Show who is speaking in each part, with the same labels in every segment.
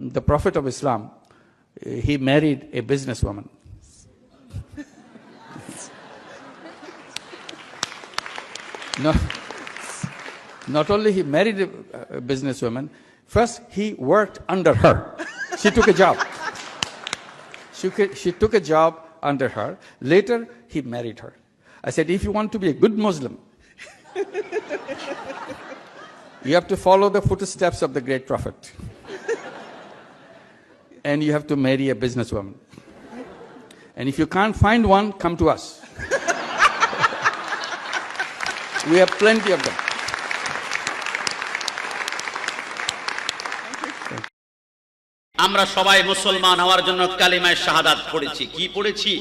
Speaker 1: the Prophet of Islam, eh, he married a businesswoman. no, not only he married a, businesswoman, first he worked under her. She took a job. She, she took a job under her. Later, he married her. I said, if you want to be a good Muslim, you have to follow the footsteps of the great prophet. And you have to marry a businesswoman. And if you can't find one, come to us. we have plenty of them.
Speaker 2: আমরা সবাই মুসলমান হওয়ার জন্য কালিমায় শাহাদাত পড়েছি। কি পড়েছি?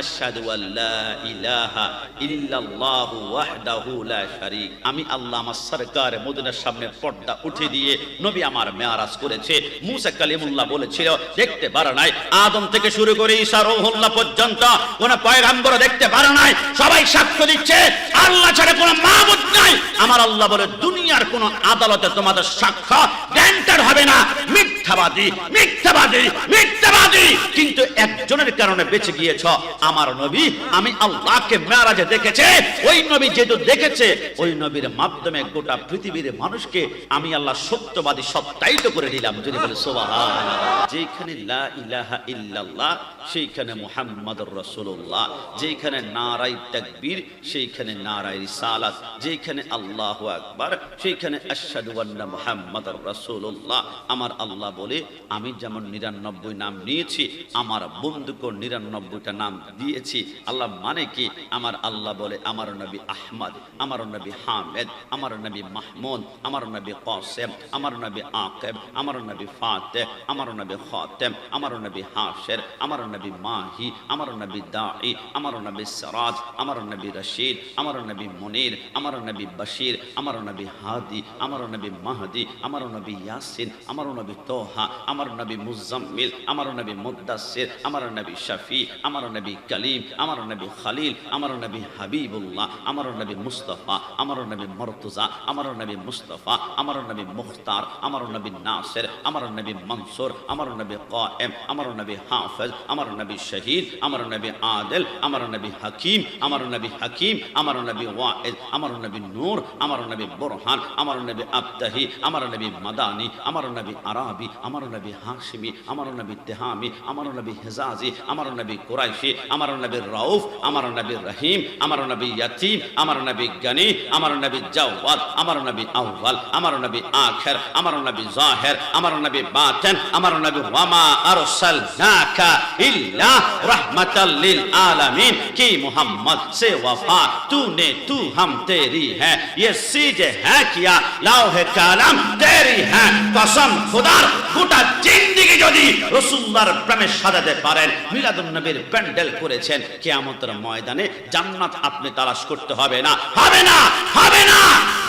Speaker 2: আশহাদু আল্লা ইলাহা ইল্লাল্লাহু ওয়াহদাহু লা শারীক। আমি আল্লাহ আমার সরকার মদিনার সামনে পর্দা উঠে দিয়ে নবী আমার মেয়ারাজ করেছে। মুসা কালিমুল্লাহ বলেছিল, দেখতে পারে নাই, আদম থেকে শুরু করে ঈসা রূহুল্লাহ পর্যন্ত কোন পয়গাম্বর দেখতে পারে নাই। সবাই সাক্ষ্য দিচ্ছে, আল্লাহ ছাড়া কোনো মাবুদ নাই। আমার আল্লাহ বলে, দুনিয়ার কোন আদালতে তোমাদের সাক্ষ্য গ্যান্টার হবে না। মিথ্যাবাদী মিথ্যাবাদী মিথ্যাবাদী। কিন্তু একজনের কারণে বেঁচে গিয়েছ, আমার নবী, আমি আল্লাহকে মেরাজে দেখেছে। ওই নবী যেহেতু দেখেছে, ওই নবীর মাধ্যমে গোটা পৃথিবীর মানুষকে আমি আল্লাহ সত্যবাদী সত্যায়িত করে দিলাম। যদি বলে সোবাহান যেখানে লা ইলাহা ইল্লাল্লাহ, সেইখানে মুহাম্মাদুর রাসূলুল্লাহ। যেখানে নারাই তাকবীর, সেইখানে নারাই রিসালাত। যেখানে আল্লাহু আকবার সেইখানে আমার আল্লাহ বলে আমি যেমন নিরানব্বই নাম নিয়েছি আমার বন্ধুকে নিরানব্বইটা নাম দিয়েছি আল্লাহ মানে কি আমার আল্লাহ বলে আমার নবী আহমদ আমার নবী হামেদ আমার নবী মাহমুদ আমার নবী কাসেম আমার নবী আকেব আমার নবী ফাতে আমার নবী খাতেম আমার নবী হাশের আমার নবী মাহি আমার নবী দাঈ আমার নবী সরাজ আমার নবী রশিদ আমার নবী মুনির আমার নবী বশির আমার নবী হাদি আমার নবী মাহদি আমার নবী ইয়াসিন আমার নবী তোহা আমার নবী মুজাম্মিল আমার নবী মুদাসির আমার নবী শফি আমার নবী কলিম আমার নবী খালিল আমার নবী হাবিবুল্লাহ আমার নবী মুস্তফা আমার নবী মর্তুজা আমার নবী মুস্তফা আমার নবী মুখতার আমার নবী নাসির আমার নবী মনসুর আমার নবী কায়েম আমার নবী হাফেজ আমার নবী শহীদ আমার নবী আদেল আমার নবী হাকিম আমার নবী হাকিম আমার নবী ওয়াইদ আমার নবী নূর আমার নবী বুরহান আমার নবী আবতাহি আমার নবী মাদানি আমার নবী আরাবি আমার নবী হাশিমি আমার নবী তেহামি আমার নবী হেজাজি আমার নবী কুরাইশি আমার নবী রাউফ আমার নবী রহিম আমার নবী ইয়াতিম আমার নবী গনি আমার নবী জাওয়াদ আমার নবী আউয়াল আমার নবী আখির আমার নবী জাহির আমার নবী বাতিন আমার নবী ওয়ামা আরসালনাকা ইল্লা रहमतल लिल आलमीन की मोहम्मद से वफा तूने तू हम तेरी है یہ سیج ہے کیا لوح کلام تیری ہے قسم খোদার গোটা জিন্দিগি যদি রসুল্লার প্রেমে সাজাতে পারেন মিলাদুন নবীর প্যান্ডেল করেছেন কিয়ামতের ময়দানে জান্নাত আপনি তালাশ করতে হবে না হবে না হবে না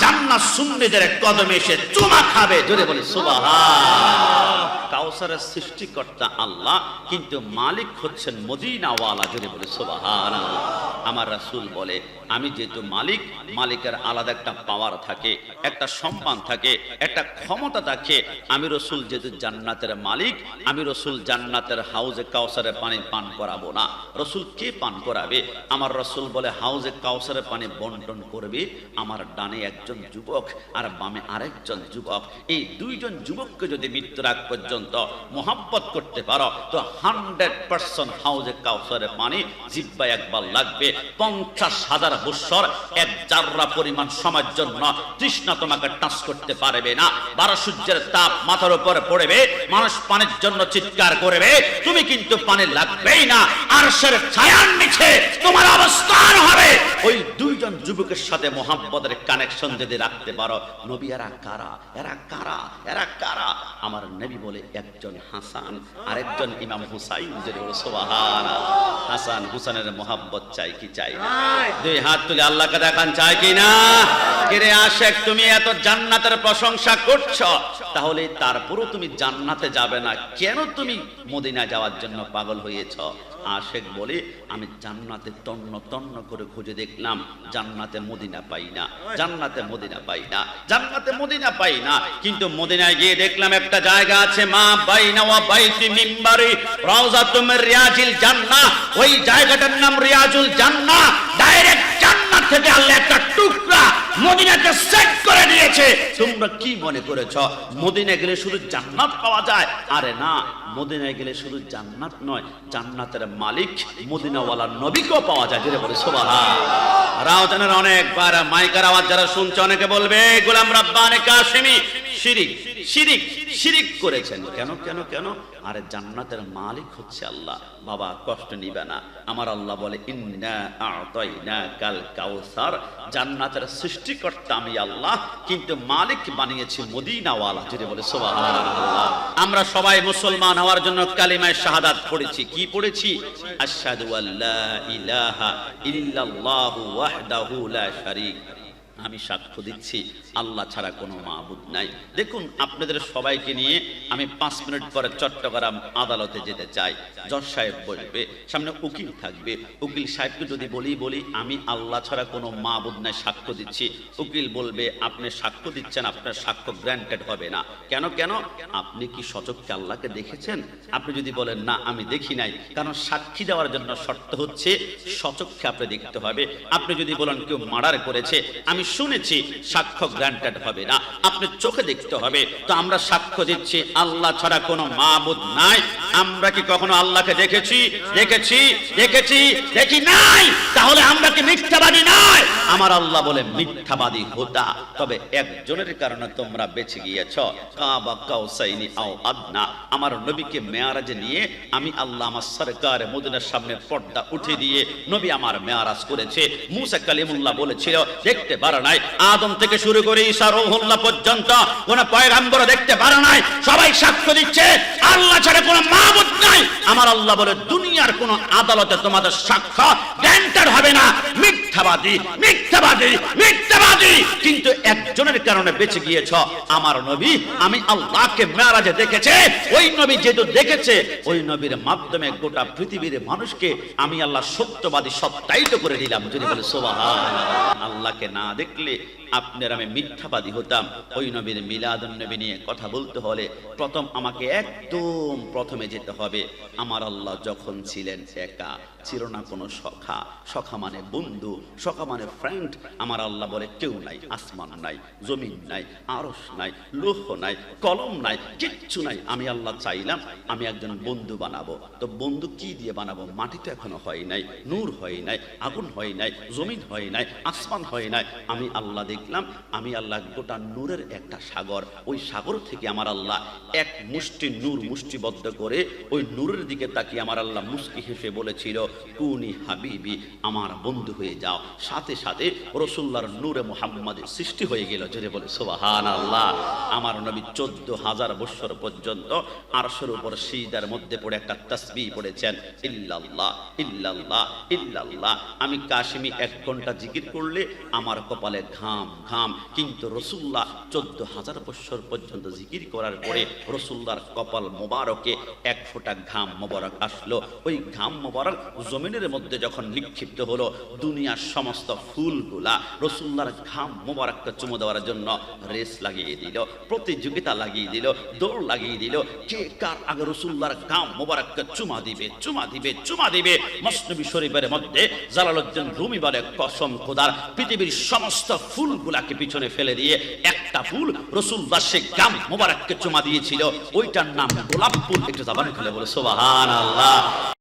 Speaker 2: জান্নাত সুন্নিদের কদমে এসে চুমা খাবে জোরে বলি সুবহান কাউসারের সৃষ্টিকর্তা আল্লাহ কিন্তু মালিক হচ্ছেন মদিনাওয়ালা জোরে বলি সুবহান আমার রাসূল বলে আমি যেহেতু মালিক মালিকের আলাদা একটা পাওয়ার থাকে, একটা সম্মান থাকে, একটা ক্ষমতা থাকে। আমি রসুল যেহেতু জান্নাতের মালিক, আমি রসুল জান্নাতের হাউজে কাউসারে পানি পান করাবো না। রসুল কে পান করাবে? আমার রসুল বলে, হাউজে কাউসারে পানি বন্টন করবে? আমার ডানে একজন যুবক আর বামে আরেকজন যুবক। এই দুইজন যুবককে যদি মৃত্যুর আগ পর্যন্ত মোহাব্বত করতে পারো, তো হান্ড্রেড পার্সেন্ট হাউজে কাউসারে পানি জিব্বায় একবার লাগবে। পঞ্চাশ হাজার বৎসর এক জাররা পরিমাণ সময়ের জন্য তৃষ্ণা তোমাকে টাচ করতে পারবে না। বারো সূর্যের তাপ মাথার উপর পড়বে মানুষ পানির জন্য চিৎকার করবে তুমি কিন্তু পানি লাগবেই না। আর সের ছায়ার নিচে তোমার অবস্থান হবে। ওই দুইজন যুবকের সাথে মোহাম্মদের কানেকশন যদি রাখতে পারো নবী এরা কারা? এরা কারা? এরা কারা? আমার নবী বলে একজন হাসান আরেকজন ইমাম হুসাইন যদি বলে সোবাহান হাসান হুসানের মোহাব্বত চাই কি চাই না? দুই হাত তুলে আল্লাহকে দেখান চাই কি না? কিরে আশেক, তুমি এত জান্নাতের প্রশংসা করছ। তাহলে তারপরও তুমি জান্নাতে যাবে না। কেন তুমি মদিনা যাওয়ার জন্য পাগল হয়েছ? আশেক বলে, আমি জান্নাতে তন্ন তন্ন করে খুঁজে দেখলাম, জান্নাতে মদিনা পাই না, জান্নাতে মদিনা পাই না, জান্নাতে মদিনা পাই না। কিন্তু মদিনায় গিয়ে দেখলাম একটা জায়গা আছে, মা ওয়া বাইতি মিম্বারি রিয়াজিল ওই জায়গাটার নাম রিয়াজুল জান্নাহ। ডাইরেক্ট জান্নাত থেকে আল্লাহ একটা মদিনাকে সেট করে দিয়েছে। তোমরা কি মনে করেছ? মদিনা গেলে শুধু জান্নাত পাওয়া যায়? আরে না, মদিনায় গেলে শুধু জান্নাত নয়, জান্নাতের মালিক মদিনাওয়ালা নবীকেও পাওয়া যায়। যেটা বলে সোবাহা রাওজানের অনেকবার মাইকার আওয়াজ যারা শুনছে, অনেকে বলবে গোলাম রাব্বানে কাশিমি শিরিক শিরিক শিরিক করেছেন। কেন কেন কেন? আরে জান্নাতের মালিক হচ্ছে আল্লাহ। বাবা কষ্ট নিবে না। আমার আল্লাহ বলে ইন্না আতাইনা কাল কাউসার। জান্নাতের সৃষ্টিকর্তা আমি আল্লাহ কিন্তু মালিক বানিয়েছি মদিনাওয়ালা। যেটা বলে সুবহানাল্লাহ। আমরা সবাই মুসলমান হওয়ার জন্য কালিমায় শাহাদাত পড়েছি। কি পড়েছি? আশহাদু আল্লা ইলাহা ইল্লাল্লাহু ওয়াহদাহু লা শারীক। আমি সাক্ষ্য দিচ্ছি, আল্লাহ ছাড়া কোনো মাহবুদ নাই। দেখুন, আপনাদের সবাইকে নিয়ে আমি পাঁচ মিনিট পরে চট্টগ্রাম আদালতে যেতে চাই। জজ সাহেব বলবে, সামনে উকিল থাকবে। উকিল সাহেবকে যদি বলি বলি, আমি আল্লাহ ছাড়া কোনো মাহবুদ নাই, সাক্ষ্য দিচ্ছি। উকিল বলবে, আপনি সাক্ষ্য দিচ্ছেন, আপনার সাক্ষ্য গ্র্যান্টেড হবে না। কেন কেন? আপনি কি সচককে আল্লাহকে দেখেছেন? আপনি যদি বলেন, না, আমি দেখি নাই, কারণ সাক্ষী দেওয়ার জন্য শর্ত হচ্ছে সচককে আপনি দেখতে হবে। আপনি যদি বলেন, কেউ মার্ডার করেছে, আমি শুনেছি, সাক্ষ্য গ্রান্টেড হবে না। আপনি চোখে দেখতে হবে। তো আমরা সাক্ষ্য দিচ্ছি, আল্লাহ ছাড়া কোনো মাহবুদ নাই। আমরা কি কখনো আল্লাহকে দেখেছি? দেখেছি? দেখেছি? দেখি নাই! তাহলে আমরা কি মিথ্যাবাদী নাই আমার আল্লাহ বলে মিথ্যাবাদী হোতা। তবে একজনের কারণে তোমরা বেঁচে গিয়েছ। আমার নবীকে মেয়ারাজে নিয়ে আমি আল্লাহ আমার সরকার মদিনার সামনে পর্দা উঠে দিয়ে নবী আমার মেয়ারাজ করেছে। মুসা কালিমুল্লাহ বলেছিল, দেখতে পারো নাই। আদম থেকে শুরু করে ঈসা রহুল্লাহ পর্যন্ত কোন পয়গাম্বর দেখতে পারো নাই। সবাই সাক্ষ্য দিচ্ছে, আল্লাহ ছাড়া কোনো মাহবুদ নাই। আমার আল্লাহ বলে দুনিয়ার কোন আদালতে তোমাদের সাক্ষ্য গ্যান্টার হবে না। মিথ্যাবাদী মিথ্যাবাদী মিথ্যাবাদী। কিন্তু একজনের কারণে বেঁচে গিয়েছ, আমার নবী, আমি আল্লাহকে মেয়ারাজে দেখেছে। ওই নবী যেহেতু দেখেছে, ওই নবীর মাধ্যমে গোটা পৃথিবীর মানুষকে আমি আল্লাহ সত্যবাদী সত্যায়িত করে দিলাম। যদি বলে সোবাহা আল্লাহকে না দেখলে আপনার আমি মিথ্যাবাদী হতাম। ওই নবীর মিলাদুন নবী নিয়ে কথা বলতে হলে প্রথম আমাকে একদম প্রথমে যেতে হবে। আমার আল্লাহ যখন ছিলেন একা, ছিল না কোনো সখা। সখা মানে বন্ধু, সখা মানে ফ্রেন্ড আমার আল্লাহ বলে কেউ নাই, আসমান নাই, জমিন নাই আরস নাই, লোহ নাই, কলম নাই, কিচ্ছু নাই। আমি আল্লাহ চাইলাম আমি একজন বন্ধু বানাবো। তো বন্ধু কি দিয়ে বানাবো? মাটি তো এখনও হয় নাই, নূর হয় নাই, আগুন হয় নাই, জমিন হয় নাই, আসমান হয় নাই। আমি আল্লাহ দেখলাম আমি আল্লাহ গোটা নূরের একটা সাগর। ওই সাগর থেকে আমার আল্লাহ এক মুষ্টি নূর মুষ্টিবদ্ধ করে ওই নূরের দিকে তাকিয়ে আমার আল্লাহ মুস্কি হেসে বলেছিল, কুনি হাবিবি, আমার বন্ধু হয়ে যাও। সাথে সাথে রসুল্লাহর নূরে মোহাম্মদের সৃষ্টি হয়ে গেল। যদি বলে সোবাহান আল্লাহ আমার নবী চোদ্দ হাজার বৎসর পর্যন্ত আরশের উপর সিজদার মধ্যে পড়ে একটা তসবি পড়েছেন, ইল্লাল্লাহ ইল্লাল্লাহ ইল্লাল্লাহ। আমি কাশিমি এক ঘণ্টা জিকির করলে আমার কপালে ঘাম ঘাম ঘাম কিন্তু রসুল্লাহ চোদ্দ হাজার বৎসর পর্যন্ত জিকির করার পরে রসুল্লাহর কপাল মোবারকে এক ফোঁটা ঘাম মোবারক আসলো। ওই ঘাম মোবারক জমিনের মধ্যে যখন নিক্ষিপ্ত হলো, দুনিয়ার সমস্ত ফুলগুলা রসুল্লাহর ঘাম মোবারককে চুমো দেওয়ার জন্য রেস লাগিয়ে দিল, প্রতিযোগিতা লাগিয়ে দিল, দৌড় লাগিয়ে দিল। কে কার আগে রসুল্লাহর ঘাম মোবারককে চুমা দিবে চুমা দিবে চুমা দিবে? মসনবী শরীফের মধ্যে জালালউদ্দিন রুমি বলে, কসম খোদার, পৃথিবীর সমস্ত ফুলগুলাকে পিছনে ফেলে দিয়ে একটা ফুল রসুল্লাহ সে গাম মোবারককে চুমা দিয়েছিল। ওইটার নাম গোলাপ ফুল। একটু জাবান খুলে বলে সোবাহান আল্লাহ